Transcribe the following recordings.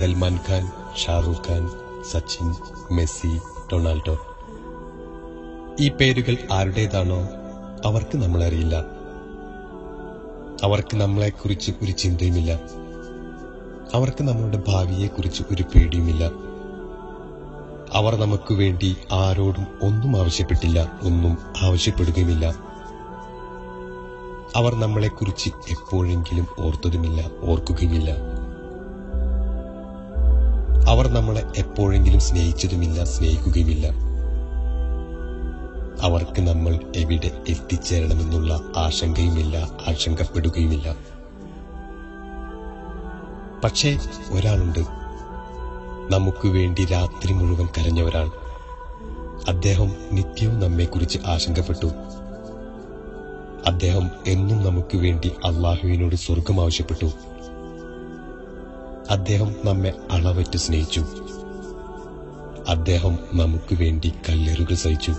Salman Khan Shahrukh Khan Sachin Messi Ronaldo ഈ പേരുകൾ ആരുടേതാണോ അവർക്ക് നമ്മളറിയില്ല. അവർക്ക് നമ്മളെക്കുറിച്ച് ഒരു ചിന്തയുമില്ല. അവർക്ക് നമ്മളുടെ ഭാവിയെക്കുറിച്ച് ഒരു പേടിയുമില്ല. അവർ നമുക്ക് വേണ്ടി ആരോടും ഒന്നും ആവശ്യപ്പെട്ടില്ല ഒന്നും ആവശ്യപ്പെടുകയുമില്ല. അവർ നമ്മളെക്കുറിച്ച് എപ്പോഴെങ്കിലും ഓർത്തതുമില്ല ഓർക്കുകയുമില്ല. അവർ നമ്മളെ എപ്പോഴെങ്കിലും സ്നേഹിച്ചതുമില്ല സ്നേഹിക്കുകയുമില്ല. അവർക്ക് നമ്മൾ എവിടെ എത്തിച്ചേരണമെന്നുള്ള ആശങ്കയുമില്ല ആശങ്കപ്പെടുകയുമില്ല. പക്ഷേ ഒരാളുണ്ട്. നമുക്ക് വേണ്ടി രാത്രി മുഴുവൻ കരഞ്ഞ ഒരാൾ. അദ്ദേഹം നിത്യവും നമ്മെക്കുറിച്ച് ആശങ്കപ്പെട്ടു. അദ്ദേഹം എന്നും നമുക്ക് വേണ്ടി അള്ളാഹുവിനോട് സ്വർഗം ആവശ്യപ്പെട്ടു. അദ്ദേഹം നമ്മെ അളവറ്റ് സ്നേഹിച്ചു. അദ്ദേഹം നമുക്ക് വേണ്ടി കല്ലേറുകൾ സഹിച്ചു.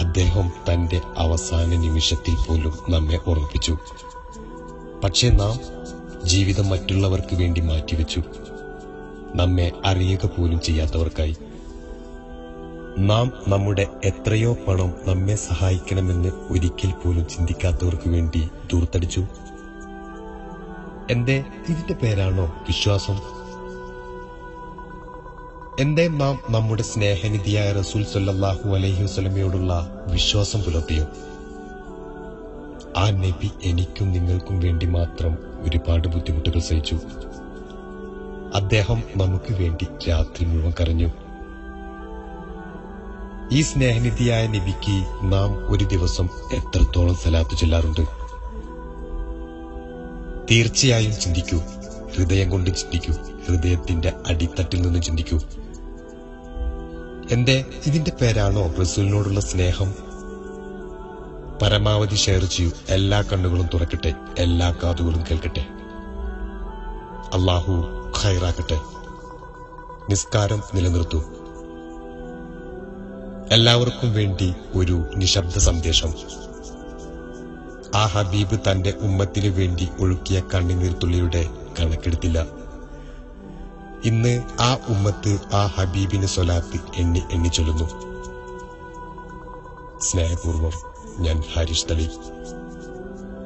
അദ്ദേഹം തന്റെ അവസാന നിമിഷത്തിൽ പോലും നമ്മെ ഓർമ്മിപ്പിച്ചു പക്ഷേ നാം ജീവിതം മറ്റുള്ളവർക്ക് വേണ്ടി മാറ്റിവെച്ചു. നമ്മെ അറിയുക പോലും ചെയ്യാത്തവർക്കായി. നാം നമ്മുടെ എത്രയോ പണം നമ്മെ സഹായിക്കണമെന്ന് ഒരിക്കൽ പോലും ചിന്തിക്കാത്തവർക്ക് വേണ്ടി ദൂർത്തടിച്ചു. എന്റെ ഇതിന്റെ പേരാണോ വിശ്വാസം? എന്റെ നാം നമ്മുടെ സ്നേഹനിധിയായ റസൂൽ സല്ലാഹു അലൈഹി വസ്ലമയോടുള്ള വിശ്വാസം പുലർത്തിയോ? ആ നബി എനിക്കും നിങ്ങൾക്കും വേണ്ടി മാത്രം ഒരുപാട് ബുദ്ധിമുട്ടുകൾ സഹിച്ചു. അദ്ദേഹം നമുക്ക് വേണ്ടി രാത്രി മുഴുവൻ കരഞ്ഞു. ഈ സ്നേഹനിധിയായ നബിക്ക് നാം ഒരു ദിവസം എത്രത്തോളം സലാത്ത് ചൊല്ലാറുണ്ട്? തീർച്ചയായും ചിന്തിക്കൂ. ഹൃദയം കൊണ്ട് ചിന്തിക്കൂ. ഹൃദയത്തിന്റെ അടിത്തട്ടിൽ നിന്ന് ചിന്തിക്കൂ. എന്റെ ഇതിന്റെ പേരാണോ റസൂലിനോടുള്ള സ്നേഹം? പരമാവധി ഷെയർ ചെയ്യൂ. എല്ലാ കണ്ണുകളും തുറക്കട്ടെ. എല്ലാ കാതുകളും കേൾക്കട്ടെ. അള്ളാഹു ഖൈറാക്കട്ടെ. നിസ്കാരം നിലനിർത്തൂ. എല്ലാവർക്കും വേണ്ടി ഒരു നിശബ്ദ സന്ദേശം. ആ ഹബീബ് തന്റെ ഉമ്മത്തിന് വേണ്ടി ഒഴുക്കിയ കണ്ണുനീർ തുള്ളിയുടെ കണക്കെടുത്തില്ല. ഇന്ന് ആ ഉമ്മത്ത് ആ ഹബീബിന് സ്വലാത്ത് എണ്ണി എണ്ണി ചൊല്ലുന്നു. സ്നേഹപൂർവം ഞാൻ ഹരീഷ് തളി.